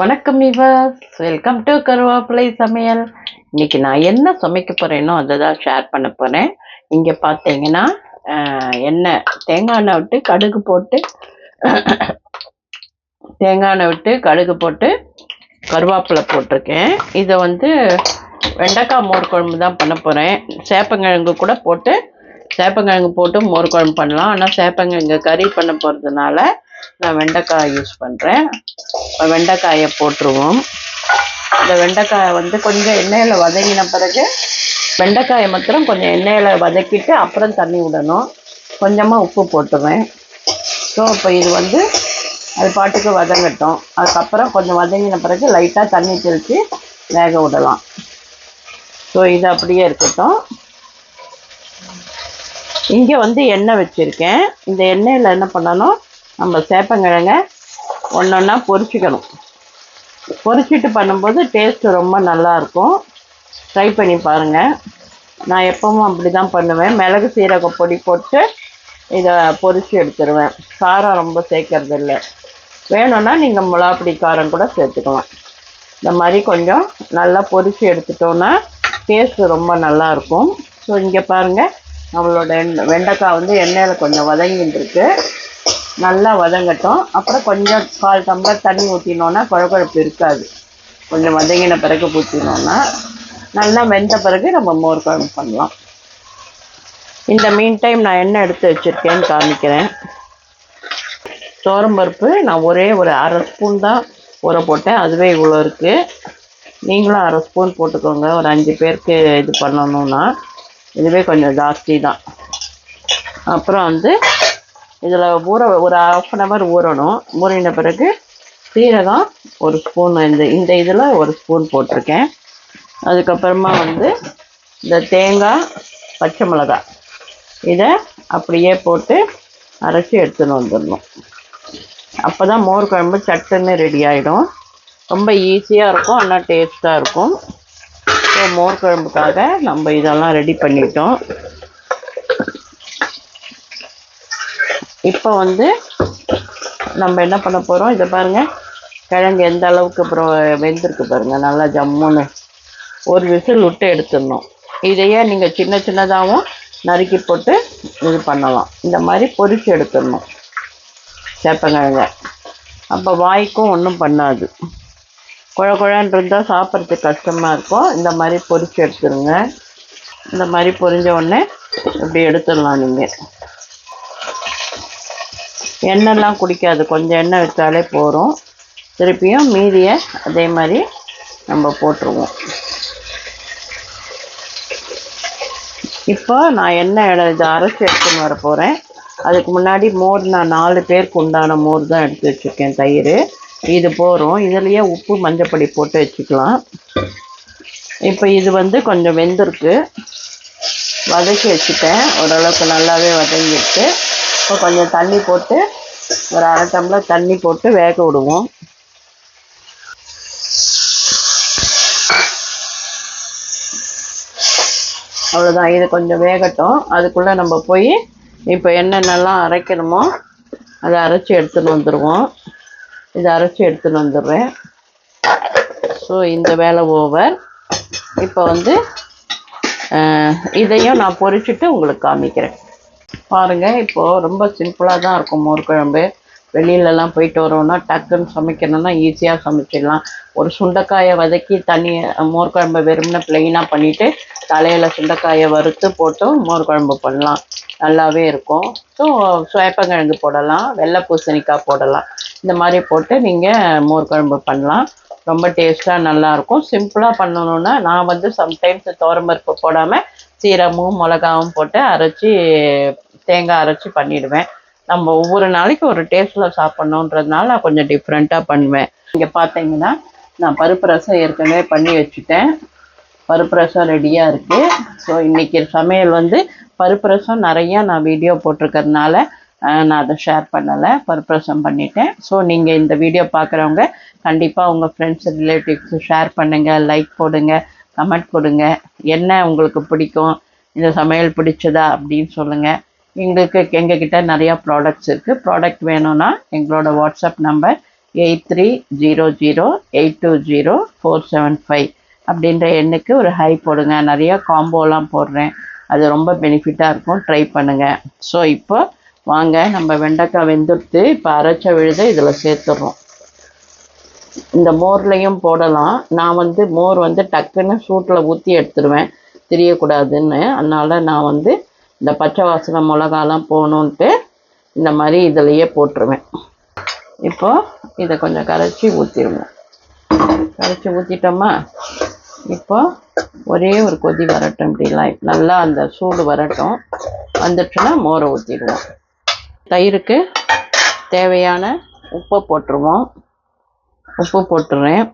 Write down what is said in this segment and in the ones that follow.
வணக்கம் இவர்ஸ் welcome to கருவேப்பிலை சமையல். இன்னைக்கு நான் என்ன சமைக்க போறேனோ அதை தான் ஷேர் பண்ண போறேன். இங்க பார்த்தீங்கன்னா எண்ணெய் தேங்காய் எண்ணெய் விட்டு கடுகு போட்டு தேங்காய் எண்ணெய் விட்டு கடுகு போட்டு கருவேப்பிலை போட்டிருக்கேன். இதை வந்து வெண்டைக்காய் மோர் குழம்பு தான் பண்ண போறேன். சேப்பங்கிழங்கு கூட போட்டு சேப்பங்கிழங்கு போட்டு மோர் குழம்பு பண்ணலாம். ஆனால் சேப்பங்கிழங்கு கறி பண்ண போகிறதுனால நான் வெண்டைக்காய் யூஸ் பண்ணுறேன் வெண்டைக்காயை போட்டுருவோம். இந்த வெண்டைக்காயை வந்து கொஞ்சம் எண்ணெயில் வதங்கின பிறகு வெண்டைக்காயை மாத்திரம் கொஞ்சம் எண்ணெயில் வதக்கிட்டு அப்புறம் தண்ணி விடணும். கொஞ்சமாக உப்பு போட்டுருவேன். ஸோ இப்போ இது வந்து அது பாட்டுக்கு வதங்கட்டும். அதுக்கப்புறம் கொஞ்சம் வதங்கின பிறகு லைட்டாக தண்ணி தெளித்து வேக விடலாம். ஸோ இது அப்படியே இருக்கட்டும். இங்கே வந்து எண்ணெய் வச்சுருக்கேன். இந்த எண்ணெயில் என்ன பண்ணணும்? நம்ம சேப்பங்கிழங்க ஒன்று ஒன்றா பொரிச்சிக்கணும் பொரிச்சிட்டு பண்ணும்போது டேஸ்ட்டு ரொம்ப நல்லா இருக்கும் ட்ரை பண்ணி பாருங்கள் நான் எப்பவும் அப்படி தான் பண்ணுவேன். மிளகு சீரக பொடி போட்டு இதை பொரித்து எடுத்துருவேன். காரம் ரொம்ப சேர்க்கறது இல்லை வேணும்னா நீங்கள் மிளகாப்பொடி காரம் கூட சேர்த்துக்கலாம். இந்த மாதிரி கொஞ்சம் நல்லா பொரித்து எடுத்துட்டோன்னா டேஸ்ட்டு ரொம்ப நல்லா இருக்கும் ஸோ இங்கே பாருங்கள் நம்மளோட வெண்டைக்காய் வந்து எண்ணெயில் கொஞ்சம் வதங்கின்னு இருக்குது நல்லா வதங்கட்டும். அப்புறம் கொஞ்சம் கால் டம்ளர் தண்ணி ஊற்றினோன்னா குழகுழப்பு இருக்காது. கொஞ்சம் வதங்கின பிறகு ஊற்றினோன்னா நல்லா வெந்த பிறகு நம்ம மோர் குழம்பு பண்ணலாம். இந்த மீன் டைம் நான் என்ன எடுத்து வச்சுருக்கேன்னு காமிக்கிறேன். பருப்பு நான் ஒரே ஒரு அரை ஸ்பூன் தான் ஊற போட்டேன். அதுவே இவ்வளோ இருக்குது நீங்களும் அரை ஸ்பூன் போட்டுக்கோங்க. ஒரு அஞ்சு பேருக்கு இது பண்ணணும்னா இதுவே கொஞ்சம் ஜாஸ்தி தான். அப்புறம் வந்து இதில் ஊற ஒரு ஆஃப் அன் ஹவர் ஊறணும். ஊறின பிறகு சீரகம் ஒரு ஸ்பூன் இந்த இந்த இதில் ஒரு ஸ்பூன் போட்டிருக்கேன். அதுக்கப்புறமா வந்து இந்த தேங்காய் பச்சை மிளகாய். இதை அப்படியே போட்டு அரைச்சி எடுத்துன்னு வந்துடணும். அப்போ தான் மோர் குழம்பு சட்டுன்னு ரெடி ஆகிடும் ரொம்ப ஈஸியாக இருக்கும் ஆனால் டேஸ்ட்டாக இருக்கும். ஸோ மோர் குழம்புக்காக நம்ம இதெல்லாம் ரெடி பண்ணிட்டோம். இப்போ வந்து நம்ம என்ன பண்ண போகிறோம் இதை பாருங்கள் கிழங்கு எந்த அளவுக்கு அப்புறம் வெந்திருக்கு பாருங்கள் நல்லா ஜம்முன்னு. ஒரு விசில் விட்டு எடுத்துடணும். இதையே நீங்கள் சின்ன சின்னதாகவும் நறுக்கி போட்டு இது பண்ணலாம். இந்த மாதிரி பொரிச்சு எடுத்துடணும். சேப்பங்கிழங்க. அப்போ வாய்க்கும் ஒன்றும் பண்ணாது. குழ குழன்னு இருந்தால் சாப்பிட்றதுக்கு கஷ்டமாக இருக்கும். இந்த மாதிரி பொரிச்சு எடுத்துருங்க. இந்த மாதிரி பொரிஞ்ச உடனே இப்படி எடுத்துடலாம் நீங்கள் எண்ணெய்லாம் குடிக்காது. கொஞ்சம் எண்ணெய் வச்சாலே போதும். திருப்பியும் மீதியை அதே மாதிரி நம்ம போட்டுருவோம். இப்போ நான் எண்ணெய் இட இதை அரைச்சி எடுத்துன்னு வர போகிறேன் அதுக்கு முன்னாடி மோர் நான் நாலு பேருக்கு உண்டான மோர் தான் எடுத்து வச்சுருக்கேன். தயிர் இது போகிறோம் இதுலேயே உப்பு மஞ்சப்பொடி போட்டு வச்சுக்கலாம். இப்போ இது வந்து கொஞ்சம் வெந்திருக்கு. வதக்கி வச்சுட்டேன். ஓரளவுக்கு நல்லாவே வதங்கிட்டு இப்போ கொஞ்சம் தண்ணி போட்டு ஒரு அரை டம்ளர் தண்ணி போட்டு வேக விடுவோம். அவ்வளோதான் இது கொஞ்சம் வேகட்டும். அதுக்குள்ளே நம்ம போய் இப்போ என்னென்னலாம் அரைக்கணுமோ அதை அரைச்சி எடுத்துன்னு வந்துடுவோம் இதை அரைச்சி எடுத்துன்னு வந்துடுறேன். ஸோ இந்த வேலை ஓவர். இப்போ வந்து இதையும் நான் பொறிச்சிட்டு உங்களுக்கு காமிக்கிறேன். பாருங்கள் இப்போது ரொம்ப சிம்பிளாக தான் இருக்கும் மோர் குழம்பு. வெளியிலலாம் போயிட்டு வரோம்னா டக்குன்னு சமைக்கணும்னா ஈஸியாக சமைச்சிடலாம். ஒரு சுண்டைக்காயை வதக்கி தண்ணி மோர் குழம்பு வெறும்னு ப்ளெயினாக பண்ணிவிட்டு தலையில் சுண்டைக்காயை வறுத்து போட்டும் மோர் குழம்பு பண்ணலாம். நல்லாவே இருக்கும். ஸோ சேப்பங்கிழங்கு போடலாம் வெள்ளை பூசணிக்காய் போடலாம். இந்த மாதிரி போட்டு நீங்கள் மோர் குழம்பு பண்ணலாம். ரொம்ப டேஸ்ட்டாக நல்லாயிருக்கும் சிம்பிளாக பண்ணணுன்னா நான் வந்து சம்டைம்ஸ் தோரம்பருப்பு போடாமல் சீரமும் மிளகாவும் போட்டு அரைச்சி தேங்காய் அரைச்சி பண்ணிடுவேன். நம்ம ஒவ்வொரு நாளைக்கு ஒரு டேஸ்ட்டில் சாப்பிட்ணுன்றதுனால நான் கொஞ்சம் டிஃப்ரெண்ட்டாக பண்ணுவேன். இங்கே பார்த்தீங்கன்னா நான் பருப்பு ரசம் ஏற்கனவே பண்ணி வச்சுட்டேன். பருப்பு ரசம் ரெடியாக இருக்குது ஸோ இன்றைக்கி சமையல் வந்து பருப்பு ரசம் நிறையா நான் வீடியோ போட்டிருக்கறதுனால நான் அதை ஷேர் பண்ணலை. பருப்பு ரசம் பண்ணிட்டேன். ஸோ நீங்கள் இந்த வீடியோ பார்க்குறவங்க கண்டிப்பாக உங்கள் ஃப்ரெண்ட்ஸ் ரிலேட்டிவ்ஸு ஷேர் பண்ணுங்கள் லைக் போடுங்க கமெண்ட் கொடுங்க என்ன உங்களுக்கு பிடிக்கும்? இந்த சமையல் பிடிச்சதா அப்படின்னு சொல்லுங்கள் எங்களுக்கு எங்ககிட்ட நிறையா ப்ராடக்ட்ஸ் இருக்குது ப்ராடக்ட் வேணும்னா எங்களோட WhatsApp number eight three zero zero eight two zero four seven five அப்படின்ற எண்ணுக்கு ஒரு ஹை போடுங்க. நிறையா காம்போலாம் போடுறேன். அது ரொம்ப பெனிஃபிட்டாக இருக்கும். ட்ரை பண்ணுங்கள் ஸோ இப்போ வாங்க. நம்ம வெண்டைக்காய் வெந்துடுத்து இப்போ அரைச்ச விழுத இதில் சேர்த்துடுறோம். இந்த மோர்லேயும் போடலாம். நான் வந்து மோர் வந்து டக்குன்னு சூட்டில் ஊற்றி எடுத்துடுவேன் தெரியக்கூடாதுன்னு. அதனால் நான் வந்து இந்த பச்சை வாசனை மிளகாலாம் போகணுன்ட்டு இந்த மாதிரி இதுலேயே போட்டுருவேன். இப்போது இதை கொஞ்சம் கரைச்சி ஊற்றிடுவோம் கரைச்சி ஊற்றிட்டோமா இப்போ ஒரே ஒரு கொதி வரட்டும் இப்படிலாம். நல்லா அந்த சூடு வரட்டும். வந்துடுச்சுன்னா மோரை ஊற்றிடுவோம் தயிருக்கு தேவையான உப்பை போட்டுருவோம். உப்பு போட்டுறேன்.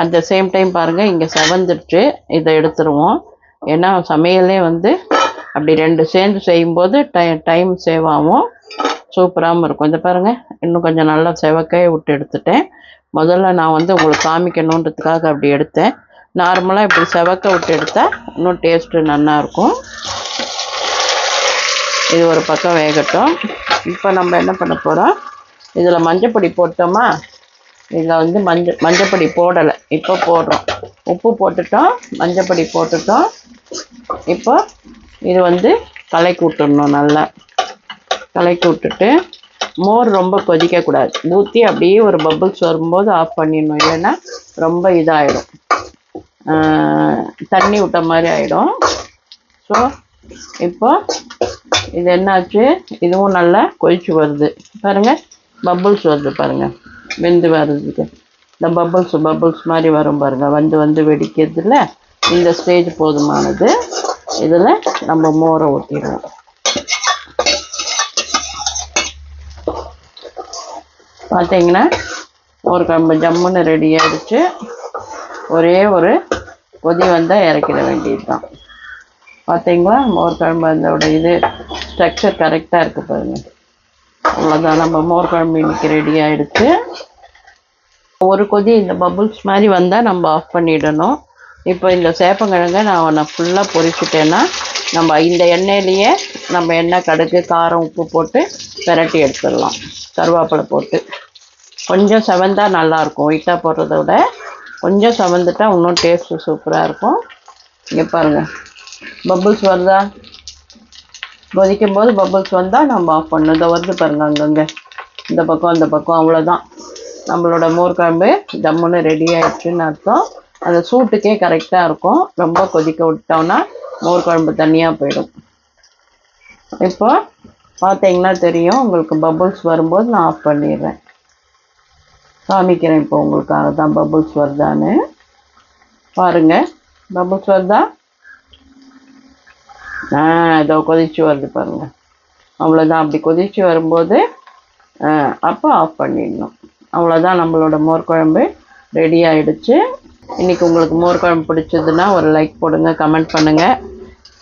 அட் த சேம் டைம் பாருங்கள் இங்கே செவந்துடுச்சு இதை எடுத்துருவோம். ஏன்னா சமையலே வந்து அப்படி ரெண்டு சேர்ந்து செய்யும்போது டை டைம் சேவ் ஆகும். சூப்பராகவும் இருக்கும். இந்த பாருங்கள் இன்னும் கொஞ்சம் நல்லா செவக்கையை விட்டு எடுத்துட்டேன். முதல்ல நான் வந்து உங்களுக்கு காமிக்கணுன்றதுக்காக அப்படி எடுத்தேன். நார்மலாக இப்படி செவக்க விட்டு எடுத்தால் இன்னும் டேஸ்ட்டு நல்லாயிருக்கும் இது ஒரு பக்கம் வேகட்டும். இப்போ நம்ம என்ன பண்ண போகிறோம் இதில் மஞ்சப்பொடி போட்டோமா? இதில் வந்து மஞ்சள் மஞ்சப்பொடி போடலை. இப்போ போடுறோம். உப்பு போட்டுட்டோம் மஞ்சப்பொடி போட்டுட்டோம். இப்போ இது வந்து கலக்கி விட்டுடணும் நல்லா. கலக்கி விட்டுட்டு மோர் ரொம்ப கொதிக்கக்கூடாது ஊற்றி அப்படியே ஒரு பபுள்ஸ் வரும்போது ஆஃப் பண்ணிடணும். இல்லைன்னா ரொம்ப இதாகிடும் தண்ணி விட்ட மாதிரி ஆகிடும் ஸோ இப்போ இது என்னாச்சு? இதுவும் நல்லா கொதிச்சு வருது. பாருங்கள் பபுள்ஸ் வருது பாருங்கள் வெந்து வர்றதுக்கு. இந்த பபுள்ஸ் பபுள்ஸ் மாதிரி வரும் பாருங்கள் வந்து வந்து வெடிக்கிறதுல இந்த ஸ்டேஜ் போதுமானது. இதில் நம்ம மோரை ஊற்றிடுவோம் பார்த்தீங்கன்னா ஒரு கம்பு ஜம்முன்னு ரெடி ஆகிடுச்சு ஒரே ஒரு கொதி வந்தால் இறக்கிட வேண்டியது தான் பார்த்தீங்களா மோர் குழம்பு அதோட இது ஸ்ட்ரக்சர் கரெக்டாக இருக்குது பாருங்கள் அவ்வளோதான் நம்ம மோர் குழம்பு இன்னைக்கு ரெடி ஆகிடுச்சு ஒரு கொதி இந்த பபுள்ஸ் மாதிரி வந்தால் நம்ம ஆஃப் பண்ணிடணும். இப்போ இந்த சேப்பங்கிழங்கை நான் ஒன்றை ஃபுல்லாக பொரிச்சுட்டேன்னா நம்ம இந்த எண்ணெயிலேயே நம்ம எண்ணெய் கடுகு காரம் உப்பு போட்டு விரட்டி எடுத்துடலாம். கருவேப்பிலை போட்டு. கொஞ்சம் செவந்தா நல்லாயிருக்கும். ஒயிட்டாக போடுறத விட கொஞ்சம் செவந்துட்டா இன்னும் டேஸ்ட்டு சூப்பராக இருக்கும். இங்கே பாருங்கள் பபுள்ஸ் வருதா? கொதிக்கும் போது பபுள்ஸ் வந்தால் நம்ம ஆஃப் பண்ணணும். இதை வருது பாருங்கள் அங்கங்கே. இந்த பக்கம் அந்த பக்கம் அவ்வளோதான் நம்மளோட மோர் குழம்பு ஜம்முன்னு ரெடி ஆயிடுச்சுன்னு அர்த்தம். அந்த சூட்டுக்கே கரெக்டாக இருக்கும். ரொம்ப கொதிக்க விட்டோம்னா மோர் குழம்பு தனியாக போயிடும். இப்போ பார்த்தீங்கன்னா தெரியும் உங்களுக்கு பபுள்ஸ் வரும்போது நான் ஆஃப் பண்ணிடுறேன். காமிக்கிறேன் இப்போ உங்களுக்காக தான் பபுள்ஸ் வருதான்னு. பாருங்கள் பபுள்ஸ் வருதா? ஆ இதோ கொதிச்சு வருது பாருங்கள் அவ்வளோதான் அப்படி கொதிச்சு வரும்போது ஆ, அப்போ ஆஃப் பண்ணிடணும். அவ்வளோதான் நம்மளோட மோர் குழம்பு ரெடி ஆகிடுச்சு இன்னைக்கு உங்களுக்கு மோர் குழம்பு பிடிச்சதுன்னா ஒரு லைக் போடுங்க கமெண்ட் பண்ணுங்கள்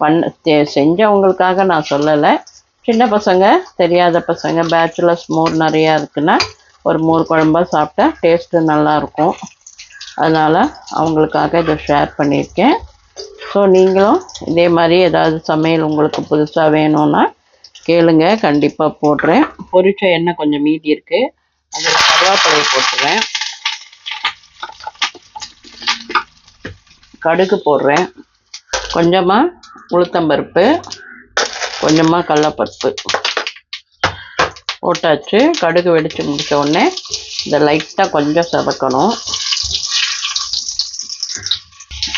பண்ண செஞ்சவங்களுக்காக நான் சொல்லலை. சின்ன பசங்க தெரியாத பசங்க பேச்சுலர்ஸ் மோர் நிறையா இருக்குன்னா ஒரு மோர் குழம்பாக சாப்பிட்டா டேஸ்ட்டு நல்லாயிருக்கும் அதனால் அவங்களுக்காக இதை ஷேர் பண்ணியிருக்கேன். ஸோ நீங்களும் இதே மாதிரி ஏதாவது சமையல் உங்களுக்கு புதுசாக வேணும்னா கேளுங்க கண்டிப்பாக போடுறேன். பொரிச்ச எண்ணெய் கொஞ்சம் மீதி இருக்குது அதில் கருவேப்பிலையை போட்டுறேன் கடுகு போடுறேன். கொஞ்சமாக உளுத்தம்பருப்பு கொஞ்சமாக கடலப்பருப்பு. போட்டாச்சு. கடுகு வெடித்து முடிச்ச உடனே இதை லைட்டாக கொஞ்சம் செவக்கணும்.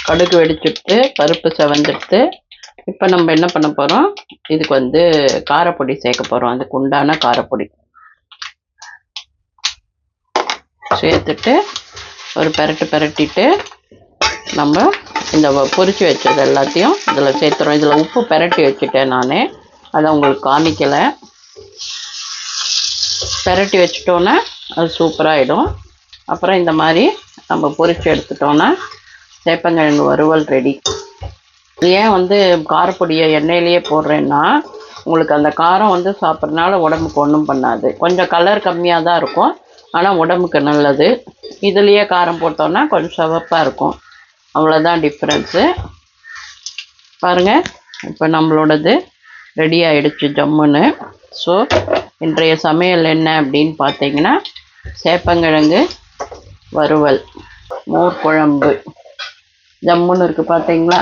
கடுகு வெடிச்சுட்டு பருப்பு செவந்துட்டு இப்போ நம்ம என்ன பண்ண போகிறோம் இதுக்கு வந்து காரப்பொடி சேர்க்க போகிறோம் அதுக்கு உண்டான காரப்பொடி. சேர்த்துட்டு ஒரு பெரட்டு பெரட்டிட்டு நம்ம இந்த வ- வச்சது எல்லாத்தையும் இதில் சேர்த்துறோம். இதில் உப்பு பெரட்டி வச்சுட்டேன் நான். அதை உங்களுக்கு காமிக்கலை. பெரட்டி வச்சுட்டோன்னே அது சூப்பராகிடும் அப்புறம் இந்த மாதிரி நம்ம பொரித்து எடுத்துட்டோன்னா சேப்பங்கிழங்கு வறுவல் ரெடி. ஏன் வந்து காரப்பொடியை எண்ணெயிலேயே போடுறேன்னா உங்களுக்கு அந்த காரம் வந்து சாப்பிட்றதுனால உடம்புக்கு ஒன்றும் பண்ணாது. கொஞ்சம் கலர் கம்மியாக தான் இருக்கும். ஆனால் உடம்புக்கு நல்லது. இதுலேயே காரம் போட்டோன்னா கொஞ்சம் சிவப்பாக இருக்கும். அவ்வளோதான் டிஃப்ரென்ஸு பாருங்கள் இப்போ நம்மளோடது ரெடி ஆகிடுச்சு ஜம்முன்னு. ஸோ இன்றைய சமையல் என்ன அப்படின்னு பார்த்தீங்கன்னா சேப்பங்கிழங்கு வறுவல் மோர் குழம்பு. ஜம்முன்னு இருக்குது பார்த்தீங்களா?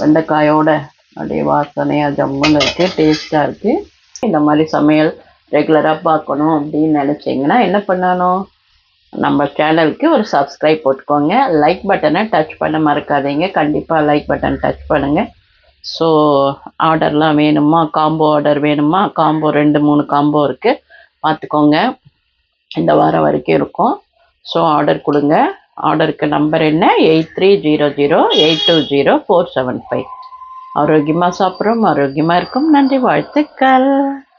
வெண்டைக்காயோட அப்படியே வாசனையாக ஜம்முன்னு இருக்குது டேஸ்ட்டாக இருக்குது இந்த மாதிரி சமையல் ரெகுலராக பார்க்கணும் அப்படின்னு நினச்சிங்கன்னா என்ன பண்ணணும்? நம்ம சேனலுக்கு ஒரு சப்ஸ்கிரைப் போட்டுக்கோங்க. லைக் பட்டனை டச் பண்ண மறக்காதீங்க. கண்டிப்பாக லைக் பட்டன் டச் பண்ணுங்கள் ஸோ ஆர்டர்லாம் வேணுமா? காம்போ ஆர்டர் வேணுமா? காம்போ ரெண்டு மூணு காம்போ இருக்குது பார்த்துக்கோங்க. இந்த வாரம் வரைக்கும் இருக்கும். ஸோ ஆர்டர் கொடுங்க. ஆர்டருக்கு நம்பர் என்ன? Eight three zero zero eight two zero four seven five ஆரோக்கியமாக சாப்பிட்றோம். ஆரோக்கியமாக இருக்கும். நன்றி வாழ்த்துக்கள்.